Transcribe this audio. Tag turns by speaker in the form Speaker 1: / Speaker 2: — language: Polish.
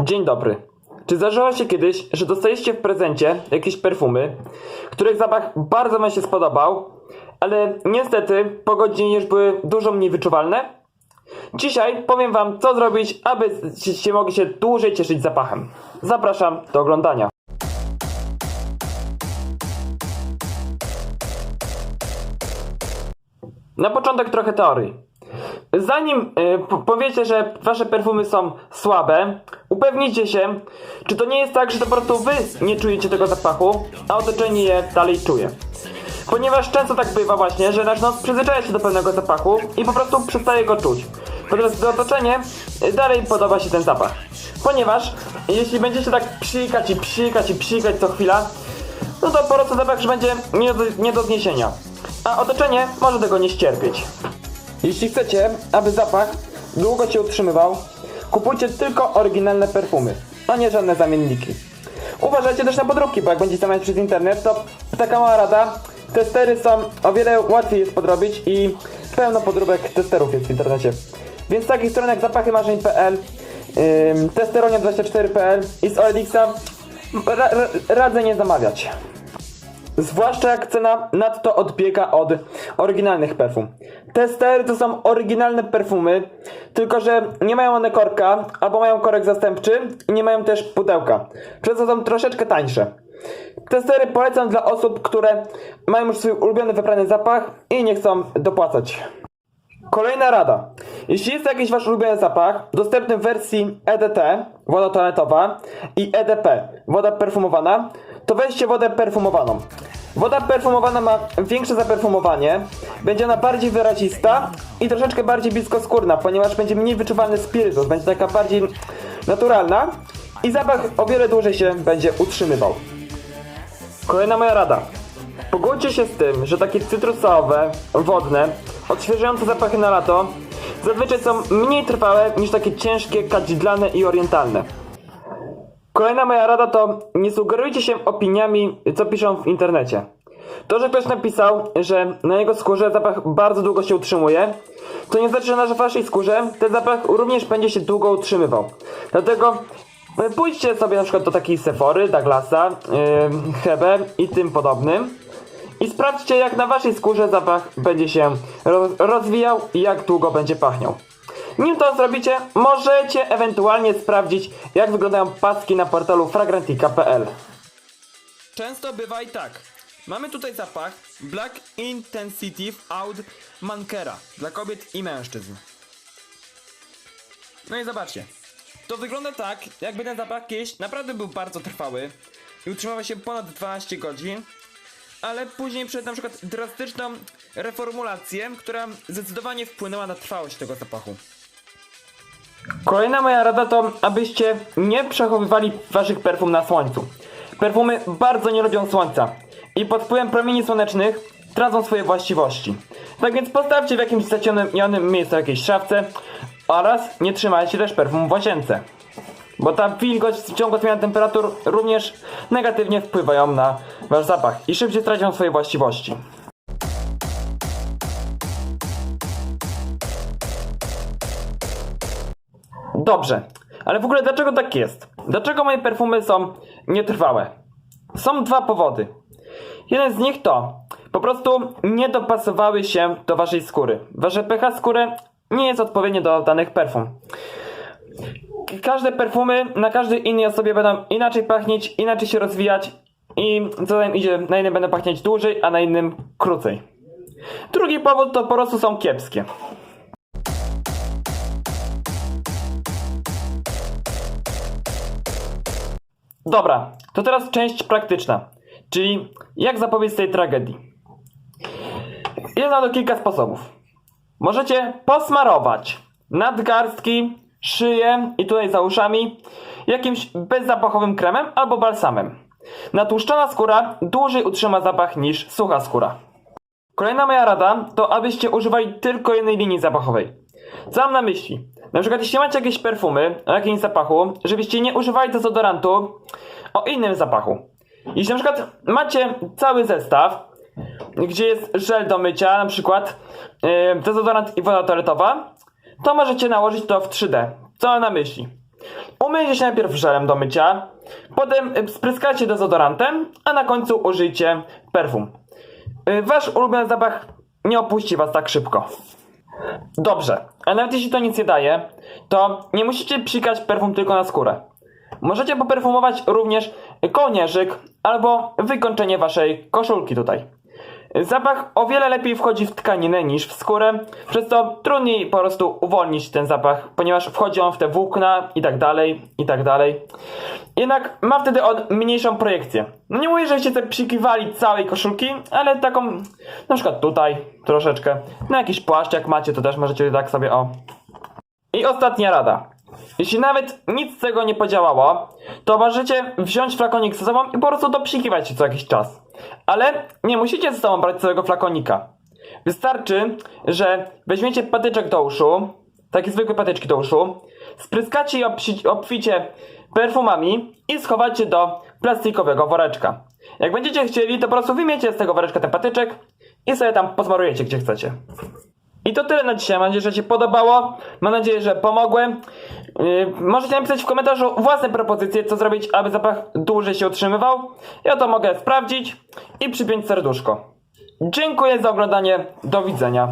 Speaker 1: Dzień dobry. Czy zdarzyło się kiedyś, że dostaliście w prezencie jakieś perfumy, których zapach bardzo Wam się spodobał, ale niestety po godzinie już były dużo mniej wyczuwalne? Dzisiaj powiem Wam, co zrobić, abyście mogli się dłużej cieszyć zapachem. Zapraszam do oglądania. Na początek trochę teorii. Zanim y, po- powiecie, że wasze perfumy są słabe, upewnijcie się, czy to nie jest tak, że to po prostu wy nie czujecie tego zapachu, a otoczenie je dalej czuje. Ponieważ często tak bywa właśnie, że nasz nos przyzwyczaja się do pewnego zapachu i po prostu przestaje go czuć. Natomiast otoczenie y, dalej podoba się ten zapach. Ponieważ jeśli będziecie tak psikać i psikać i psikać co chwila, no to po prostu zapach już będzie nie do, nie do zniesienia. A otoczenie może tego nie ścierpieć. Jeśli chcecie, aby zapach długo się utrzymywał, kupujcie tylko oryginalne perfumy, a nie żadne zamienniki. Uważajcie też na podróbki, bo jak będziecie zamawiać przez internet, to taka mała rada, testery są o wiele łatwiej jest podrobić i pełno podróbek testerów jest w internecie. Więc takich stron jak zapachymarzeń.pl, ym, testeronia24.pl i z OLX ra, ra, radzę nie zamawiać. Zwłaszcza jak cena nadto odbiega od oryginalnych perfum. Testery to są oryginalne perfumy, tylko że nie mają one korka, albo mają korek zastępczy i nie mają też pudełka. Przez to są troszeczkę tańsze. Testery polecam dla osób, które mają już swój ulubiony wybrany zapach i nie chcą dopłacać. Kolejna rada. Jeśli jest jakiś wasz ulubiony zapach, dostępny w wersji EDT, woda toaletowa, i EDP, woda perfumowana, to weźcie wodę perfumowaną. Woda perfumowana ma większe zaperfumowanie, będzie ona bardziej wyrazista i troszeczkę bardziej bliskoskórna, ponieważ będzie mniej wyczuwalny spirytus, będzie taka bardziej naturalna i zapach o wiele dłużej się będzie utrzymywał. Kolejna moja rada. Pogódźcie się z tym, że takie cytrusowe, wodne, odświeżające zapachy na lato zazwyczaj są mniej trwałe niż takie ciężkie, kadzidlane i orientalne. Kolejna moja rada to nie sugerujcie się opiniami, co piszą w internecie. To, że ktoś napisał, że na jego skórze zapach bardzo długo się utrzymuje, to nie znaczy, że na waszej skórze ten zapach również będzie się długo utrzymywał. Dlatego e, pójdźcie sobie na przykład do takiej Sephory, Douglasa, yy, Hebe i tym podobnym i sprawdźcie jak na waszej skórze zapach będzie się roz rozwijał i jak długo będzie pachniał. Nim to zrobicie, możecie ewentualnie sprawdzić, jak wyglądają paski na portalu fragrantica.pl. Często bywa i tak. Mamy tutaj zapach Black Intensity Out Mankera dla kobiet i mężczyzn. No i zobaczcie. To wygląda tak, jakby ten zapach kiedyś naprawdę był bardzo trwały i utrzymywał się ponad 12 godzin, ale później przed na przykład drastyczną reformulację, która zdecydowanie wpłynęła na trwałość tego zapachu. Kolejna moja rada to, abyście nie przechowywali waszych perfum na słońcu. Perfumy bardzo nie lubią słońca i pod wpływem promieni słonecznych tracą swoje właściwości. Tak więc postawcie w jakimś zacienionym miejscu, jakiejś szafce oraz nie trzymajcie też perfum w łazience. Bo ta wilgoć w ciągu zmian temperatur również negatywnie wpływają na wasz zapach i szybciej tracą swoje właściwości. Dobrze, ale w ogóle dlaczego tak jest? Dlaczego moje perfumy są nietrwałe? Są dwa powody. Jeden z nich to po prostu nie dopasowały się do waszej skóry. Wasze pH skóry nie jest odpowiednie do danych perfum. Każde perfumy na każdej innej osobie będą inaczej pachnieć, inaczej się rozwijać i co tym idzie, na innym będą pachnieć dłużej, a na innym krócej. Drugi powód to po prostu są kiepskie. Dobra, to teraz część praktyczna, czyli jak zapobiec tej tragedii. Jest na to kilka sposobów. Możecie posmarować nadgarstki, szyję i tutaj za uszami jakimś bezzapachowym kremem albo balsamem. Natłuszczona skóra dłużej utrzyma zapach niż sucha skóra. Kolejna moja rada to abyście używali tylko jednej linii zapachowej. Co mam na myśli? Na przykład jeśli macie jakieś perfumy o jakimś zapachu, żebyście nie używali dezodorantu o innym zapachu. Jeśli na przykład macie cały zestaw, gdzie jest żel do mycia, na przykład yy, dezodorant i woda toaletowa, to możecie nałożyć to w 3D. Co mam na myśli? Umyjcie się najpierw żelem do mycia, potem y, spryskacie dezodorantem, a na końcu użyjcie perfum. Y, Wasz ulubiony zapach nie opuści was tak szybko. Dobrze, a nawet jeśli to nic nie daje, to nie musicie psikać perfum tylko na skórę. Możecie poperfumować również kołnierzyk albo wykończenie waszej koszulki tutaj. Zapach o wiele lepiej wchodzi w tkaninę niż w skórę, przez to trudniej po prostu uwolnić ten zapach, ponieważ wchodzi on w te włókna i tak dalej, i tak dalej. Jednak ma wtedy on mniejszą projekcję. No nie mówię, żebyście sobie przykiwali całej koszulki, ale taką, na przykład tutaj troszeczkę, na jakiś płaszcz jak macie, to też możecie tak sobie o. I ostatnia rada. Jeśli nawet nic z tego nie podziałało, to możecie wziąć flakonik ze sobą i po prostu dopsikiwać się co jakiś czas. Ale nie musicie ze sobą brać całego flakonika. Wystarczy, że weźmiecie patyczek do uszu, takie zwykłe patyczki do uszu, spryskacie obsi- obficie perfumami i schowacie do plastikowego woreczka. Jak będziecie chcieli, to po prostu wyjmiecie z tego woreczka ten patyczek i sobie tam pozmarujecie gdzie chcecie. I to tyle na dzisiaj. Mam nadzieję, że się podobało. Mam nadzieję, że pomogłem. Yy, możecie napisać w komentarzu własne propozycje, co zrobić, aby zapach dłużej się utrzymywał. Ja to mogę sprawdzić i przypiąć serduszko. Dziękuję za oglądanie. Do widzenia.